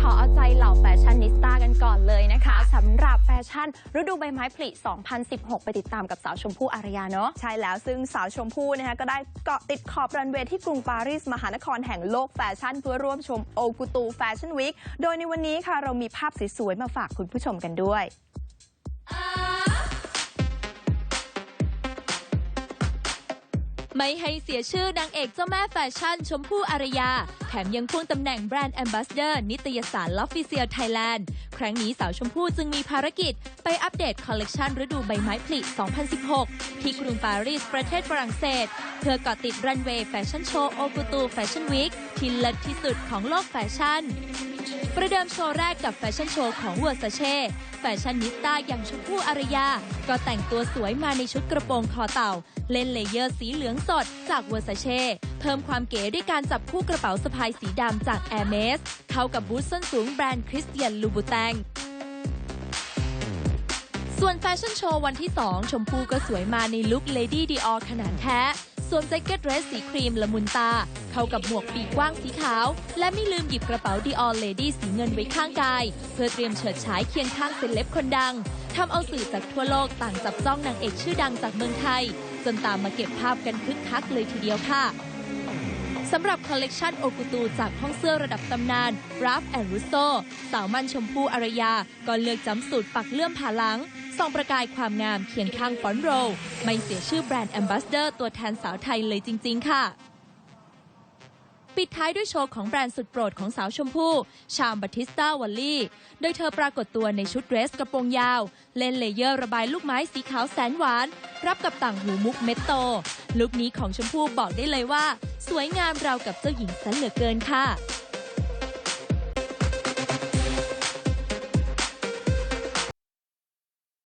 ขอเอาใจเหล่าแฟชั่นนิสต้ากันก่อนเลยนะคะสำหรับแฟชั่นฤดูใบไม้ผลิ 2016 ไปติดตามกับสาวชมพู่อารยาเนาะใช่แล้วซึ่งสาวชมพู่นะคะก็ได้เกาะติดขอบรันเวย์ที่กรุงปารีสมหานครแห่งโลกแฟชั่น เพื่อร่วมชมโอกุตูแฟชั่นวีคโดยในวันนี้ค่ะเรามีภาพสวยๆมาฝากคุณผู้ชมกันด้วย ไม่ให้เสียชื่อนางเอกเจ้าแม่แฟชั่นชมพู่อารยา แถมยังควงตำแหน่งแบรนด์แอมบาสเดอร์ นิตยสารลอฟฟิเซียลไทยแลนด์ ครั้งนี้สาวชมพู่จึงมีภารกิจ ไปอัปเดตคอลเลกชันฤดูใบไม้ผลิ 2016 ที่กรุงปารีสประเทศฝรั่งเศส เพื่อเกาะติดรันเวย์แฟชั่นโชว์โอกุตูแฟชั่นวีคที่เลิศที่สุดของโลกแฟชั่น ประเดิมโชว์แรกกับแฟชั่นโชว์ของวอร์ซาเช่แฟชั่นนิสต้าอย่างชมพู่อารยา ก็แต่งตัวสวยมาในชุดกระโปรงคอเต่า เล่นเลเยอร์สีเหลืองสดจากวอร์ซาเช่เพิ่มความเก๋ด้วยการจับคู่กระเป๋าสะพายสีดำจาก Air m e s เข้ากับบูทส้นสูงแบรนด์คริสเตียนลูบูแตงส่วนแฟชั่นโชว์วันที่ 2 ชมพู่ก็สวยมาในลุค Lady Dior ขนาดแท้ สวมแจ็คเก็ตเดรสสีครีมละมุนตา เข้ากับหมวกปีกกว้างสีขาว และไม่ลืมหยิบกระเป๋า Dior Lady สีเงินไว้ข้างกาย เพื่อเตรียมเฉิดฉายเคียงข้างเซเลบคนดังทำเอาสื่อจากทั่วโลกต่างจับจ้องนางเอกชื่อดังจากเมืองไทย จนตามมาเก็บภาพกันคึกคักเลยทีเดียวค่ะสำหรับคอลเลกชันโอกุตูจากห้องเสื้อระดับตำนานราฟแอนด์รุโซสาวมันชมพู่อารยา ก็เลือกจำสูตรปักเลื่อมผ่าหลังส่องประกายความงามเคียงข้างฟอนโร ไม่เสียชื่อแบรนด์แอมบาสเดอร์ตัวแทนสาวไทยเลยจริง ๆ ค่ะ ปิดท้ายด้วยโชว์ของแบรนด์สุดโปรดของสาวชมพู่ ชามบัติสตาวอลลี่ โดยเธอปรากฏตัวในชุดเดรสกระโปรงยาว เล่นเลเยอร์ระบายลูกไม้สีขาวแสนหวาน รับกับต่างหูมุกเม็ดโต ลุคนี้ของชมพู่บอกได้เลยว่า สวยงามราวกับเจ้าหญิงสันเหลือเกินค่ะ